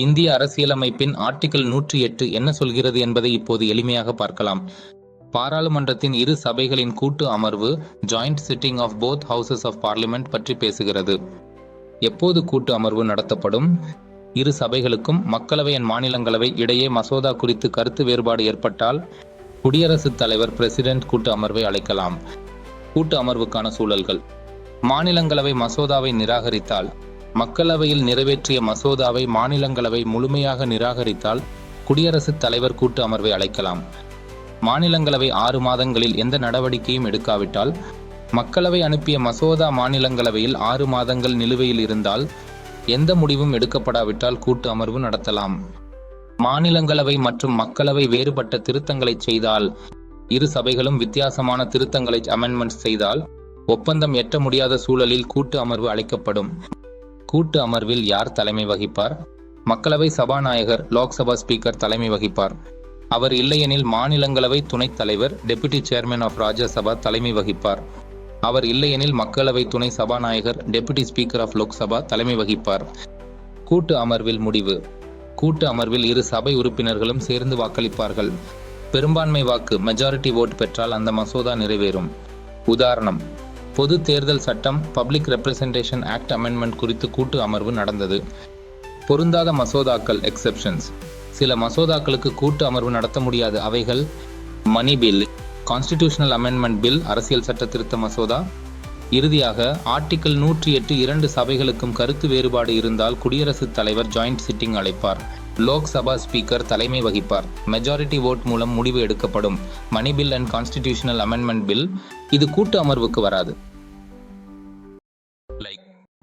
இந்திய அரசியலமைப்பின் ஆர்டிகிள் நூற்றி எட்டு என்ன சொல்கிறது என்பதை இப்போது எளிமையாக பார்க்கலாம். பாராளுமன்றத்தின் இரு சபைகளின் கூட்டு அமர்வு joint sitting of both houses of parliament பற்றி பேசுகிறது. எப்போது கூட்டு அமர்வு நடத்தப்படும்? இரு சபைகளுக்கும் மக்களவை என் மாநிலங்களவை இடையே மசோதா குறித்து கருத்து வேறுபாடு ஏற்பட்டால் குடியரசுத் தலைவர் பிரசிடென்ட் கூட்டு அமர்வை அழைக்கலாம். கூட்டு அமர்வுக்கான சூழல்கள். மாநிலங்களவை மசோதாவை நிராகரித்தால் மக்களவையில் நிறைவேற்றிய மசோதாவை மாநிலங்களவை முழுமையாக நிராகரித்தால் குடியரசுத் தலைவர் கூட்டு அமர்வை அழைக்கலாம். மாநிலங்களவை ஆறு மாதங்களில் எந்த நடவடிக்கையும் எடுக்காவிட்டால் மக்களவை அனுப்பிய மசோதா மாநிலங்களவையில் ஆறு மாதங்கள் நிலுவையில் இருந்தால் எந்த முடிவும் எடுக்கப்படாவிட்டால் கூட்டு அமர்வு நடத்தலாம். மாநிலங்களவை மற்றும் மக்களவை வேறுபட்ட திருத்தங்களை செய்தால் இரு சபைகளும் வித்தியாசமான திருத்தங்களை அமெண்ட்மெண்ட் செய்தால் ஒப்பந்தம் எட்ட முடியாத சூழலில் கூட்டு அமர்வு அழைக்கப்படும். கூட்டு அமர்வில் யார் தலைமை வகிப்பார்? மக்களவை சபாநாயகர் லோக்சபா ஸ்பீக்கர் தலைமை வகிப்பார். அவர் இல்லையெனில் மாநிலங்களவை துணைத் தலைவர் டெபுட்டி சேர்மன் ஆஃப் ராஜ்யசபா தலைமை வகிப்பார். அவர் இல்லையெனில் மக்களவை துணை சபாநாயகர் டெபுட்டி ஸ்பீக்கர் ஆஃப் லோக்சபா தலைமை வகிப்பார். கூட்டு அமர்வில் முடிவு. கூட்டு அமர்வில் இரு சபை உறுப்பினர்களும் சேர்ந்து வாக்களிப்பார்கள். பெரும்பான்மை வாக்கு மெஜாரிட்டி ஓட் பெற்றால் அந்த மசோதா நிறைவேறும். உதாரணம் பொது தேர்தல் சட்டம் பப்ளிக் ரெப்ரசன்டேஷன் ஆக்ட் அமெண்ட்மெண்ட் குறித்து கூட்டு அமர்வு நடந்தது. பொருந்தாத மசோதாக்கள் எக்ஸெப்ஷன்ஸ் சில மசோதாக்களுக்கு கூட்டு அமர்வு நடத்த முடியாது. அவைகள் money bill constitutional amendment bill அரசியல் சட்ட திருத்த மசோதா. இறுதியாக ஆர்டிகிள் நூற்றி எட்டு இரண்டு சபைகளுக்கும் கருத்து வேறுபாடு இருந்தால் குடியரசுத் தலைவர் ஜாயிண்ட் சிட்டிங் அழைப்பார். லோக்சபா ஸ்பீக்கர் தலைமை வகிப்பார். மெஜாரிட்டி ஓட் மூலம் முடிவு எடுக்கப்படும். Money bill and constitutional amendment bill இது கூட்டு அமர்வுக்கு வராது.